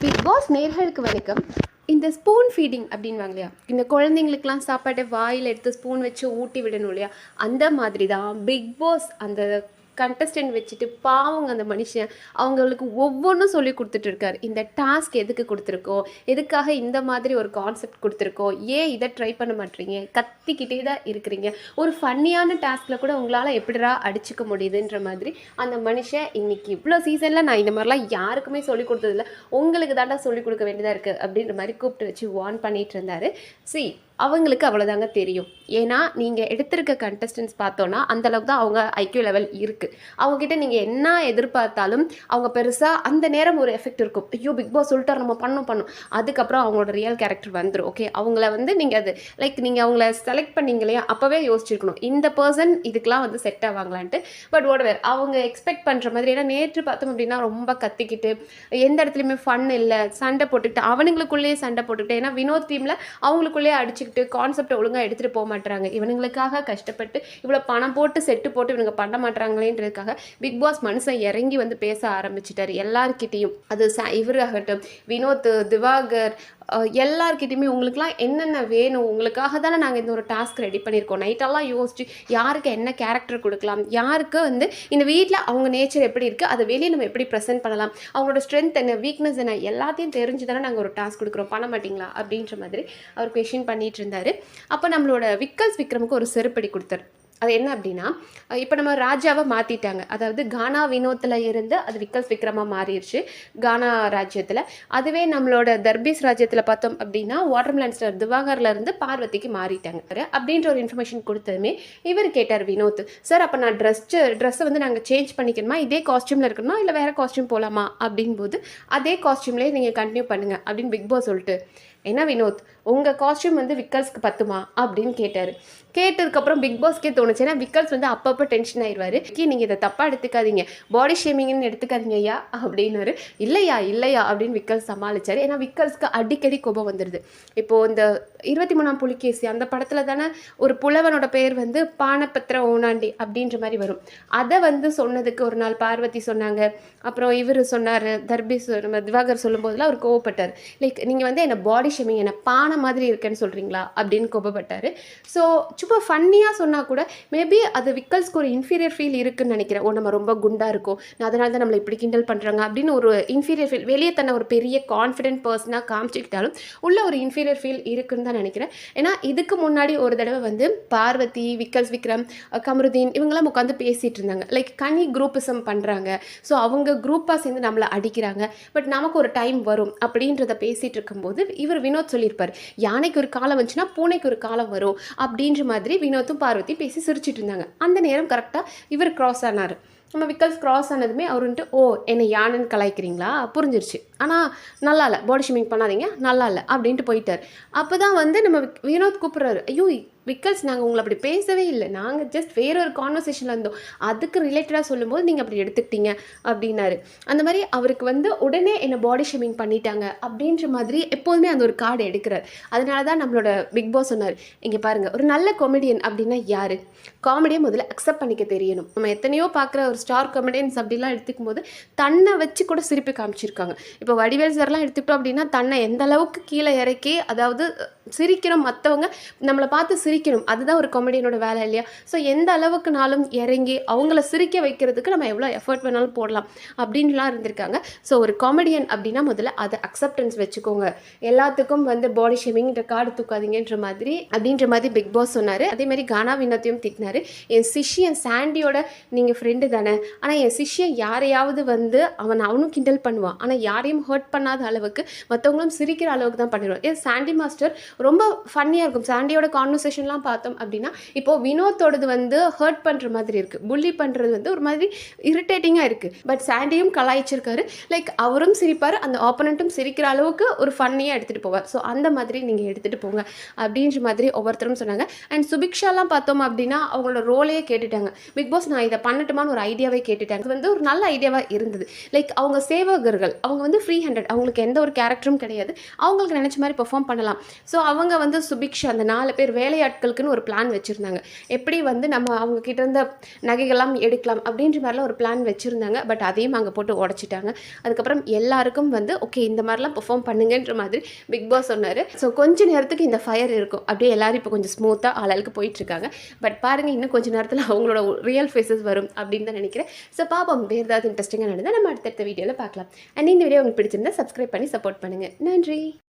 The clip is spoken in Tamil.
பிக் பாஸ் நேர்களுக்கு வணக்கம். இந்த ஸ்பூன் ஃபீடிங் அப்படின்வாங்க இல்லையா? இந்த குழந்தைங்களுக்குலாம் சாப்பாட்டை வாயில் எடுத்து ஸ்பூன் வச்சு ஊட்டி விடணும் இல்லையா? அந்த மாதிரி தான் பிக் பாஸ் அந்த கண்டஸ்டன்ட் வச்சுட்டு பாவங்க அந்த மனுஷன். அவங்களுக்கு ஒவ்வொன்றும் சொல்லி கொடுத்துட்டு இருக்காரு இந்த டாஸ்க் எதுக்கு கொடுத்துருக்கோம் எதுக்காக இந்த மாதிரி ஒரு கான்செப்ட் கொடுத்துருக்கோம் ஏன் இதை ட்ரை பண்ண மாட்டீங்க? கத்திக்கிட்டே தான் இருக்கிறீங்க. ஒரு ஃபன்னியான டாஸ்கில் கூட உங்களால் எப்படிடா அடிச்சுக்க முடியுதுன்ற மாதிரி அந்த மனுஷன் இன்னைக்கு இவ்வளோ சீசனில் நான் இந்த மாதிரிலாம் யாருக்குமே சொல்லி கொடுத்ததில்ல. உங்களுக்கு தாண்டா சொல்லி கொடுக்க வேண்டியதாக இருக்குது அப்படின்ற மாதிரி கூப்பிட்டு வச்சு வார்ன் பண்ணிகிட்டு இருந்தார். சி அவங்களுக்கு அவ்வளோதாங்க தெரியும். ஏன்னா நீங்கள் எடுத்திருக்க கண்டஸ்டன்ஸ் பார்த்தோன்னா அந்தளவுக்கு தான் அவங்க ஐக்யூ லெவல் இருக்குது அவங்கக்கிட்ட நீங்கள் என்ன எதிர்பார்த்தாலும் அவங்க பெருசாக அந்த நேரம் ஒரு எஃபெக்ட் இருக்கும். ஐயோ பிக் பாஸ் சொல்லிட்டார் நம்ம பண்ணும் பண்ணும். அதுக்கப்புறம் அவங்களோட ரியல் கேரக்டர் வந்துடும் ஓகே அவங்கள வந்து நீங்கள் அது லைக் நீங்கள் அவங்கள செலக்ட் பண்ணீங்க இல்லையா அப்போவே யோசிச்சிருக்கணும். இந்த பர்சன் இதுக்கெலாம் வந்து செட் ஆவாங்களான்ட்டு. பட் வேர் அவங்க எக்ஸ்பெக்ட் பண்ணுற மாதிரி ஏன்னா நேற்று பார்த்தோம் அப்படின்னா ரொம்ப கத்திக்கிட்டு எந்த இடத்துலையுமே ஃபன் இல்லை சண்டை போட்டுக்கிட்டு அவனுங்களுக்குள்ளேயே சண்டை போட்டுக்கிட்டு ஏன்னா வினோத் டீமில் அவங்களுக்குள்ளேயே அடிச்சு அடிச்சுக்கிட்டு கான்செப்டை ஒழுங்காக எடுத்துகிட்டு போக மாட்டாங்க இவனுங்களுக்காக கஷ்டப்பட்டு இவ்வளோ பணம் போட்டு செட்டு போட்டு இவனுங்க பண்ண மாட்டாங்களேன்றதுக்காக பிக் பாஸ் மனுஷன் இறங்கி வந்து பேச ஆரம்பிச்சிட்டாரு எல்லார்கிட்டேயும். அது ச இவராகட்டும் வினோத் திவாகர் எல்லாருக்கிட்டையுமே உங்களுக்குலாம் என்னென்ன வேணும் உங்களுக்காக தானே நாங்கள் இந்த ஒரு டாஸ்க் ரெடி பண்ணியிருக்கோம். நைட்டெல்லாம் யோசிச்சு யாருக்கு என்ன கேரக்டர் கொடுக்கலாம் யாருக்கு வந்து இந்த வீட்டில் அவங்க நேச்சர் எப்படி இருக்குது அதை வெளியே நம்ம எப்படி ப்ரெசென்ட் பண்ணலாம் அவங்களோட ஸ்ட்ரென்த் என்ன வீக்னஸ் என்ன எல்லாத்தையும் தெரிஞ்சு தானே நாங்கள் ஒரு டாஸ்க் கொடுக்குறோம். பண்ண மாட்டீங்களா? அப்படின்ற மாதிரி அவர் கொஷின் பண்ணிகிட்டு இருந்தார். அப்போ நம்மளோட விக்கல்ஸ் விக்ரமுக்கு ஒரு செருப்படி கொடுத்தாரு. அது என்ன அப்படின்னா இப்போ நம்ம ராஜாவை மாற்றிட்டாங்க அதாவது கானா வினோத்தில் இருந்து அது விக்கல்ஸ் விக்ரமாக மாறிடுச்சு கானா ராஜ்யத்தில். அதுவே நம்மளோட தர்பீஸ் ராஜ்யத்தில் பார்த்தோம் அப்படின்னா வாட்டர்மெலன் ஸ்டார் திவாகர்ல இருந்து பார்வதிக்கு மாறிட்டாங்க. அப்படின்ற ஒரு இன்ஃபர்மேஷன் கொடுத்ததுமே இவர் கேட்டார் வினோத் சார் அப்போ நான் ட்ரெஸ் ட்ரெஸ்ஸை வந்து நாங்கள் சேஞ்ச் பண்ணிக்கணுமா? இதே காஸ்டியூமில் இருக்கணுமா? இல்லை வேறு காஸ்டியூம் போகலாமா அப்படிங்கும்போது அதே காஸ்டியூம்லேயே நீங்கள் கண்டினியூ பண்ணுங்கள் அப்படின்னு பிக் பாஸ் சொல்லிட்டு என்ன வினோத் உங்கள் காஸ்டியூம் வந்து விக்கல்ஸ்க்கு பத்துமா அப்படின்னு கேட்டார். கேட்டதுக்கப்புறம் பிக் பாஸ்க்கே தோணுச்சு. ஏன்னா விக்கல்ஸ் வந்து அப்பப்போ டென்ஷன் ஆயிடுவார் நீங்கள் இதை தப்பாக எடுத்துக்காதீங்க. பாடி ஷேமிங்னு எடுத்துக்காதீங்க ஐயா அப்படின்னாரு. இல்லையா இல்லையா அப்படின்னு விக்கல்ஸ் சமாளிச்சார். ஏன்னா விக்கல்ஸ்க்கு அடிக்கடி கோபம் வந்துடுது இப்போது இந்த இருபத்தி மூணாம் புலிகேசி அந்த படத்தில் தானே ஒரு புலவனோட பெயர் வந்து பானபத்திர ஓனாண்டி அப்படின்ற மாதிரி வரும். அதை வந்து சொன்னதுக்கு ஒரு நாள் பார்வதி சொன்னாங்க. அப்புறம் இவர் சொன்னார் தர்பி நம்ம திவாகர் சொல்லும்போதெல்லாம் அவர் கோவப்பட்டார். லைக் நீங்கள் வந்து என்னை பாடி ஷேமிங் என்னை பானை மாதிரி இருக்கேன்னு சொல்கிறீங்களா அப்படின்னு கோபப்பட்டார். ஸோ சும்மா ஃபன்னியாக சொன்னால் கூட மேபி அது விக்கல்ஸ்க்கு ஒரு இன்ஃபீரியர் ஃபீல் இருக்குன்னு நினைக்கிறேன். ஓ நம்ம ரொம்ப குண்டாக இருக்கும். அதனால தான் நம்மளை இப்படி கிண்டல் பண்ணுறாங்க அப்படின்னு ஒரு இன்ஃபீரியர் ஃபீல் வெளியே தன்னை ஒரு பெரிய கான்ஃபிடென்ட் பர்சனாக காமிச்சிக்கிட்டாலும் உள்ள ஒரு இன்ஃபீரியர் ஃபீல் இருக்குன்னு தான் நினைக்கிறேன். ஏன்னா இதுக்கு முன்னாடி ஒரு தடவை வந்து பார்வதி விக்கல்ஸ் விக்ரம் கமருதீன் இவங்கெல்லாம் உட்காந்து பேசிகிட்டு இருந்தாங்க. லைக் கனி குரூப்பிசம் பண்ணுறாங்க ஸோ அவங்க குரூப்பாக சேர்ந்து நம்மளை அடிக்கிறாங்க. பட் நமக்கு ஒரு டைம் வரும் அப்படின்றத பேசிகிட்டு இருக்கும்போது இவர் வினோத் சொல்லியிருப்பார். யானைக்கு ஒரு காலம் வந்துச்சுன்னா பூனைக்கு ஒரு காலம் வரும் அப்படின்ற மாதிரி வினோத்தும் பார்வதி பேசி சிரிச்சிட்டு இருந்தாங்க. அந்த நேரம் கரெக்டாக இவர் கிராஸ் ஆனார். நம்ம விக்கல்ஸ் க்ராஸ் ஆனதுமே அவர் வந்துட்டு ஓ என்னை யானைன்னு கலாய்க்கிறீங்களா? புரிஞ்சிருச்சு. ஆனால் நல்லா இல்லை பாடி ஷேமிங் பண்ணாதீங்க நல்லா இல்லை அப்படின்ட்டு போயிட்டார். அப்போ தான் வந்து நம்ம விக்- வினோத் கூப்பிட்றாரு ஐயோ விக்கல்ஸ் நாங்கள் உங்களை அப்படி பேசவே இல்லை நாங்கள் ஜஸ்ட் வேற ஒரு கான்வர்சேஷனில் இருந்தோம். அதுக்கு ரிலேட்டடாக சொல்லும்போது நீங்கள் அப்படி எடுத்துக்கிட்டீங்க அப்படின்னாரு. அந்த மாதிரி அவருக்கு வந்து உடனே என்னை பாடி ஷேமிங் பண்ணிட்டாங்க அப்படின்ற மாதிரி எப்போதுமே அந்த ஒரு கார்டு எடுக்கிறார். அதனால தான் நம்மளோட பிக் பாஸ் சொன்னார் இங்கே பாருங்கள் ஒரு நல்ல காமெடியன் அப்படின்னா யார்? காமெடியை முதல்ல அக்செப்ட் பண்ணிக்க தெரியணும். நம்ம எத்தனையோ பார்க்குற ஒரு ஸ்டார் கமெடியன்ஸ் அப்படிலாம் எடுத்துக்கும் போது தன்னை வச்சு கூட சிரிப்பு காமிச்சிருக்காங்க. இப்போ வடிவேல் சார்லாம் எடுத்துக்கிட்டோம் அப்படின்னா தன்னை எந்த அளவுக்கு கீழே இறக்கி அதாவது சிரிக்கணும் மற்றவங்க நம்மளை பார்த்து சிரிக்கணும். அதுதான் ஒரு காமெடியனோட வேலை இல்லையா? ஸோ எந்த அளவுக்குனாலும் இறங்கி அவங்கள சிரிக்க வைக்கிறதுக்கு நம்ம எவ்வளோ எஃபர்ட் வேணாலும் போடலாம் அப்படின்லாம் இருந்திருக்காங்க. ஸோ ஒரு காமெடியன் அப்படின்னா முதல்ல அதை அக்செப்டன்ஸ் வச்சுக்கோங்க. எல்லாத்துக்கும் வந்து பாடி ஷேமிங்கிற கார்டு தூக்காதீங்கன்ற மாதிரி அப்படின்ற மாதிரி பிக் பாஸ் சொன்னார். அதே மாதிரி கானா வினத்தையும் திட்டினார். என் சிஷ்யன் சாண்டியோட நீங்கள் ஃப்ரெண்டு தானே ஆனால் என் சிஷ்யன் யாரையாவது வந்து அவன் அவனும் கிண்டல் பண்ணுவான். ஆனால் யாரையும் ஹர்ட் பண்ணாத அளவுக்கு மற்றவங்களும் சிரிக்கிற அளவுக்கு தான் பண்ணிடுவான். ஏன் சாண்டி மாஸ்டர் ரொம்ப ஃபன்னியாக இருக்கும். சாண்டியோட கான்வர்சேஷன்லாம் பார்த்தோம் அப்படின்னா இப்போது வினோத்தோடது வந்து ஹர்ட் பண்ணுற மாதிரி இருக்குது புள்ளி பண்ணுறது வந்து ஒரு மாதிரி இரிட்டேட்டிங்காக இருக்குது பட் சாண்டியும் கலாய்ச்சிருக்காரு. லைக் அவரும் சிரிப்பார் அந்த ஆப்போனண்ட்டும் சிரிக்கிற அளவுக்கு ஒரு ஃபன்னியாக எடுத்துகிட்டு போவார். ஸோ அந்த மாதிரி நீங்கள் எடுத்துகிட்டு போங்க அப்படின்ற மாதிரி ஒவ்வொருத்தரும் சொன்னாங்க. அண்ட் சுபிக்ஷாலாம் பார்த்தோம் அப்படின்னா அவங்களோட ரோலையே கேட்டுட்டாங்க. பிக் பாஸ் நான் இதை பண்ணட்டுமான்னு ஒரு ஐடியா ஐடியாவை கேட்டுட்டாங்க. அது வந்து ஒரு நல்ல ஐடியாவாக இருந்தது. லைக் அவங்க சேவகர்கள் அவங்க வந்து ஃப்ரீ ஹண்ட்ரட் அவங்களுக்கு எந்த ஒரு கேரக்டரும் கிடையாது. அவங்களுக்கு நினச்ச மாதிரி பெர்ஃபார்ம் பண்ணலாம். ஸோ அவங்க வந்து சுபிக்ஷா அந்த நாலு பேர் வேலையாட்களுக்குன்னு ஒரு பிளான் வச்சுருந்தாங்க. எப்படி வந்து நம்ம அவங்க கிட்ட இருந்த நகைகள்லாம் எடுக்கலாம் அப்படின்ற மாதிரிலாம் ஒரு பிளான் வச்சுருந்தாங்க. பட் அதையும் அங்கே போட்டு உடச்சிட்டாங்க. அதுக்கப்புறம் எல்லாருக்கும் வந்து ஓகே இந்த மாதிரிலாம் பெர்ஃபார்ம் பண்ணுங்கன்ற மாதிரி பிக் பாஸ் சொன்னார். ஸோ கொஞ்ச நேரத்துக்கு இந்த ஃபயர் இருக்கும். அப்படியே எல்லோரும் இப்போ கொஞ்சம் ஸ்மூத்தாக ஆளாளுக்கு போயிட்டுருக்காங்க பட் பாருங்கள் இன்னும் கொஞ்ச நேரத்தில் அவங்களோட ரியல் ஃபேஸஸ் வரும் அப்படின்னு தான் நினைக்கிறேன். ஸோ பாப்போம். வேறு ஏதாவது இன்ட்ரெஸ்டிங்காக நடந்தால் நம்ம அடுத்தடுத்த வீடியோவில் பார்க்கலாம். அண்ட் இந்த வீடியோ உங்களுக்கு பிடிச்சிருந்தா சப்ஸ்கிரைப் பண்ணி சப்போர்ட் பண்ணுங்கள் நன்றி.